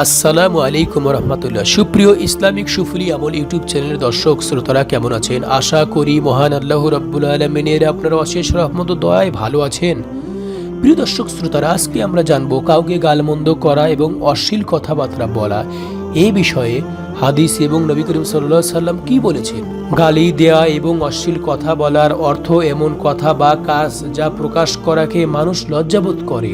আসসালামু আলাইকুম রহমতুল্লাহ। সুপ্রিয় ইসলামিক সুফলি আমল ইউটিউব চ্যানেলের দর্শক, শ্রোতারা কেমন আছেন? আশা করি মহান আল্লাহ রব্বুল আলমিনের আপনারা অশেষ রহমত দয়ায় ভালো আছেন। প্রিয় দর্শক, শ্রোতারা, আজকে আমরা জানব কাউকে গালমন্দ করা এবং অশ্লীল কথাবার্তা বলা। এই বিষয়ে হাদিস এবং নবী করিম সাল্লাহ সাল্লাম কি বলেছেন? গালি দেয়া এবং অশ্লীল কথা বলার অর্থ এমন কথা বা কাজ যা প্রকাশ করাকে মানুষ লজ্জাবোধ করে।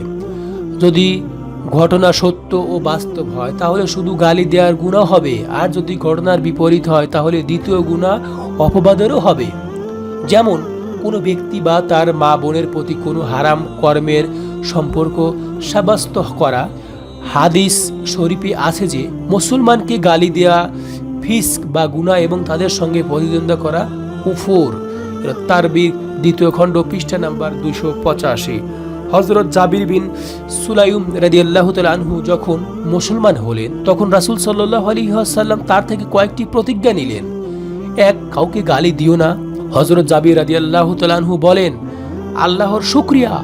যদি ঘটনা সত্য ও বাস্তব হয়, তাহলে শুধু গালি দেওয়ার গুণা হবে। আর যদি ঘটনার বিপরীত হয়, তাহলে দ্বিতীয় গুণা অপবাদেরও হবে। যেমন, কোনো ব্যক্তি বা তার মা বোনের প্রতি কোনো হারাম কর্মের সম্পর্ক সাব্যস্ত করা। হাদিস শরীফে আছে যে, মুসলমানকে গালি দেওয়া ফিস্ক বা গুণা এবং তাদের সঙ্গে প্রতিদ্বন্দ্বিতা করা কুফুর। তারবির দ্বিতীয় খণ্ড পৃষ্ঠা নাম্বার দুশো পঁচাশি। হজরত জাবির বিন সুলাইম রাদিয়াল্লাহ আনহু যখন মুসলমান হলেন, তখন রাসূল সাল্লাহ আলী আসাল্লাম তার থেকে কয়েকটি প্রতিজ্ঞা নিলেন। এক, কাউকে গালি দিও না। হজরত জাবির রাদিয়াল্লাহ আনহু বলেন, আল্লাহর শুক্রিয়া,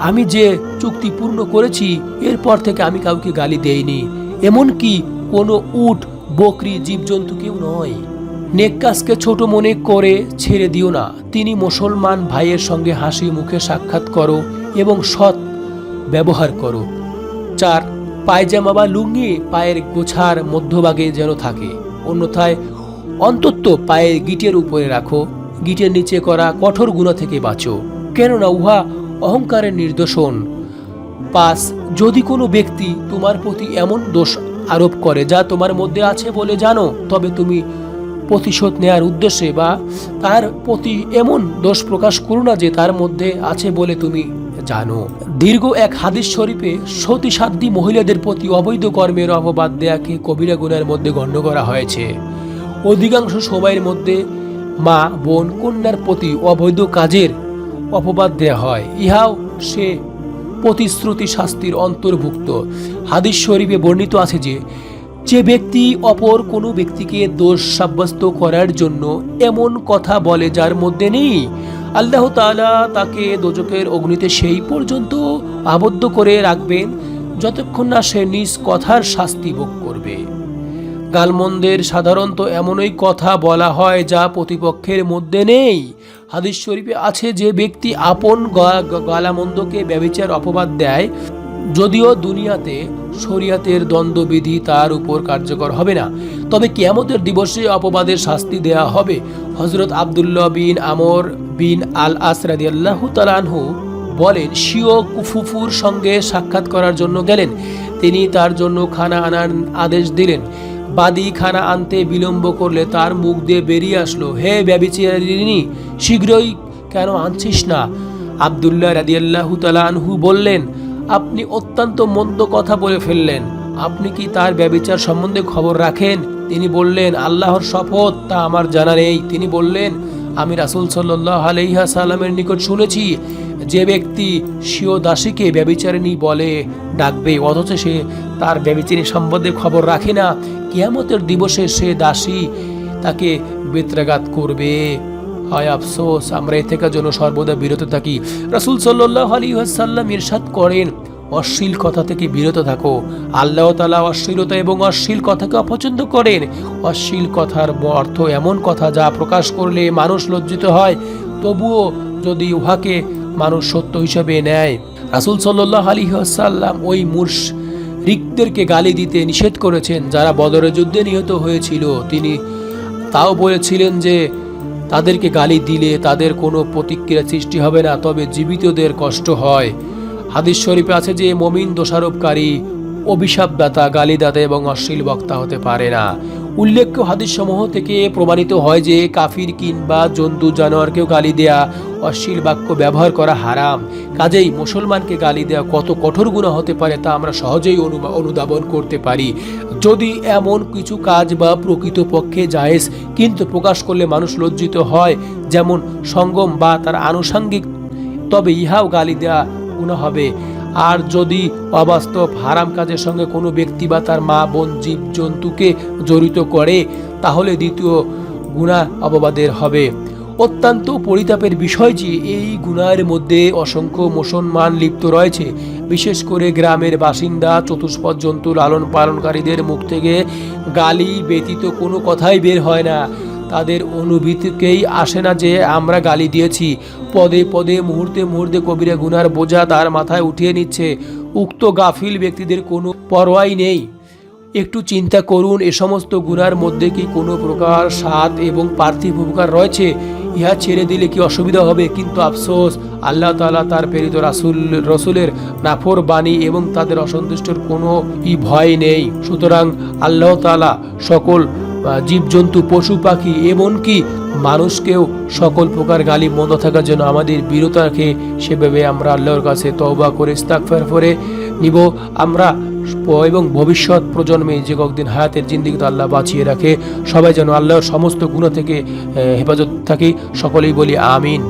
আমি যে চুক্তি পূর্ণ করেছি, এরপর থেকে আমি কাউকে গালি দেইনি। এমনকি কোনো উট, বকরি, জীবজন্তু কেউ নয়। নেক কাজকে ছোট মনে করে ছেড়ে দিও না। তিনি মুসলমান ভাইয়ের সঙ্গে হাসি মুখে সাক্ষাৎ করো। এবং সৎ ব্যবহার করো। চার, পায়জামা বা লুঙ্গি পায়ের গোছার মধ্যভাগে যেন থাকে। অন্যথায় অন্তত পায়ের গিটের উপরে রাখো। গিটের নিচে করা কঠোর গুণা থেকে বাঁচো। কেননা উহা অহংকারের নির্দোষণ পাঁচ, যদি কোনো ব্যক্তি তোমার প্রতি এমন দোষ আরোপ করে যা তোমার মধ্যে আছে বলে জানো, তবে তুমি প্রতিশোধ নেয়ার উদ্দেশ্যে বা তার প্রতি এমন দোষ প্রকাশ করো না যে তার মধ্যে আছে বলে তুমি জানো, দীর্ঘ এক হাদিস শরীফে সতী সাধ্যী মহিলাদের প্রতি অবৈধ কর্মের অপবাদ দেয়াকে কবিরা গুণের মধ্যে গণ্য করা হয়েছে। অধিকাংশ সময়ের মধ্যে মা, বোন, কন্যার প্রতি অবৈধ কাজের অপবাদ দেয়া হয়। ইহাও সে প্রতিশ্রুতি শাস্তির অন্তর্ভুক্ত। হাদিস শরীফে বর্ণিত আছে যে যে ব্যক্তি অপর কোনো ব্যক্তিকে দোষ সাব্যস্ত করার জন্য এমন কথা বলে যার মধ্যে নেই আল্লাহ তালা তাকে দোজকের অগ্নিতে সেই পর্যন্ত আবদ্ধ করে রাখবেন যতক্ষণ না সে নিজ কথার শাস্তি ভোগ করবে। গালমন্দের সাধারণত এমনই কথা বলা হয় যা প্রতিপক্ষের মধ্যে নেই। হাদিস শরীফে আছে যে ব্যক্তি আপন গালামন্দকে ব্যবচার অপবাদ দেয় যদিও দুনিয়াতে শরিয়াতের দ্বন্দ্ববিধি তার উপর কার্যকর হবে না, তবে কিয়ামতের দিবসে অপবাদের শাস্তি দেয়া হবে। হজরত আবদুল্লাহ বিন আমর বিন আল আসরাদি তালানহু বলেন, শিও কুফুফুর সঙ্গে সাক্ষাৎ করার জন্য গেলেন। তিনি তার জন্য খানা আনার আদেশ দিলেন। বাদী খানা আনতে বিলম্ব করলে তার মুখ দিয়ে বেরিয়ে আসলো, হে ব্যবিচারিণী, শীঘ্রই কেন আনছিস না? আবদুল্লাহ রাদিয়াল্লাহু তালানহু বললেন আপনি অত্যন্ত মন্দ কথা বলে ফেললেন। আপনি কি তার ব্যবিচার সম্বন্ধে খবর রাখেন? তিনি বললেন, আল্লাহর শপথ, তা আমার জানা নেই। তিনি বললেন, আমি রাসূল সাল্লাহ আলাইহা সাল্লামের নিকট শুনেছি, যে ব্যক্তি স্বীয় দাসীকে ব্যবিচারিণী বলে ডাকবে, অথচ সে তার ব্যবিচারী সম্বন্ধে খবর রাখে না। কিয়ামতের দিবসে সে দাসী তাকে বেত্রাঘাত করবে। হয় আফসোস, আমরা এ থেকে যেন সর্বদা বিরত থাকি। রাসূল সাল্লাহ আলী সাল্লাম ইরশাদ করেন, অশ্লীল কথা থেকে বিরত থাকো। আল্লাহ তালা অশ্লীলতা এবং অশ্লীল কথাকে অপছন্দ করেন। অশ্লীল কথার অর্থ এমন কথা যা প্রকাশ করলে মানুষ লজ্জিত হয়। তবুও যদি উহাকে মানুষ সত্য হিসেবে নেয়, রাসূল সাল্লাহ আলী সাল্লাম ওই মুর্শ রিকদেরকে গালি দিতে নিষেধ করেছেন, যারা বদরের যুদ্ধে নিহত হয়েছিল। তিনি তাও বলেছিলেন যে তাদেরকে গালি দিলে তাদের কোনো প্রতিক্রিয়া সৃষ্টি হবে না, তবে জীবিতদের কষ্ট হয়। হাদিস শরীফে আছে যে, মমিন দোষারোপকারী, অভিশাপদাতা, গালিদাতা এবং অশ্লীল বক্তা হতে পারে না। উল্লেখ্য হাদিস সমূহ থেকে প্রমাণিত হয় যে কাফির কিংবা জন্তু জানোয়ারকেও গালি দেয়া, অশ্লীল বাক্য ব্যবহার করা হারাম। কাজেই মুসলমানকে গালি দেওয়া কত কঠোর গুণা হতে পারে তা আমরা সহজেই অনুধাবন করতে পারি। যদি এমন কিছু কাজ বা প্রকৃতপক্ষে জায়েজ কিন্তু প্রকাশ করলে মানুষ লজ্জিত হয়, যেমন সঙ্গম বা তার আনুষঙ্গিক, তবে ইহাও গালি দেওয়া গুণা হবে। আর যদি অবাস্তব হারাম কাজের সঙ্গে কোনো ব্যক্তি বা তার মা, বোন, জীব, জন্তুকে জড়িত করে, তাহলে দ্বিতীয় গুণা অপবাদের হবে। অত্যন্ত পরিতাপের বিষয় যে এই গুণার মধ্যে অসংখ্য মুসলমান লিপ্ত রয়েছে। বিশেষ করে গ্রামের বাসিন্দা, চতুষ্পদ জন্তু লালন পালনকারীদের মুখ থেকে গালি ব্যতীত কোনো কথাই বের হয় না। তাদের অনুভূতিকেই আসে না যে আমরা গালি দিয়েছি। পদে পদে, মুহূর্তে মুহূর্তে কবিরা গুনার বোঝা তার মাথায় উঠিয়ে নিচ্ছে। উক্ত গাফিল ব্যক্তিদের কোনো পরোয়াই নেই। একটু চিন্তা করুন, এ সমস্ত গুনার মধ্যে কি কোনো প্রকার স্বাদ এবং পার্থিব উপকার রয়েছে? ইহা ছেড়ে দিলে কি অসুবিধা হবে? কিন্তু আফসোস, আল্লাহ তালা তার প্রেরিত রাসুল, রসুলের নাফর বাণী এবং তাদের অসন্তুষ্টর কোনো ই ভয় নেই। সুতরাং আল্লাহ তালা সকল জীবজন্তু, পশু, পাখি, এমনকি মানুষকেও সকল প্রকার গালি মন্দ থাকার জন্য আমাদের বিরত রাখে সেভাবে আমরা আল্লাহর কাছে তওবা করে, ইস্তাগফার করে নিব। আমরা এবং ভবিষ্যৎ প্রজন্মে যে কয়েকদিন হায়াতের জিন্দিগিতে আল্লাহ বাঁচিয়ে রাখে, সবাই যেন আল্লাহর সমস্ত গুণ থেকে হেফাজত থাকি। সকলেই বলি আমিন।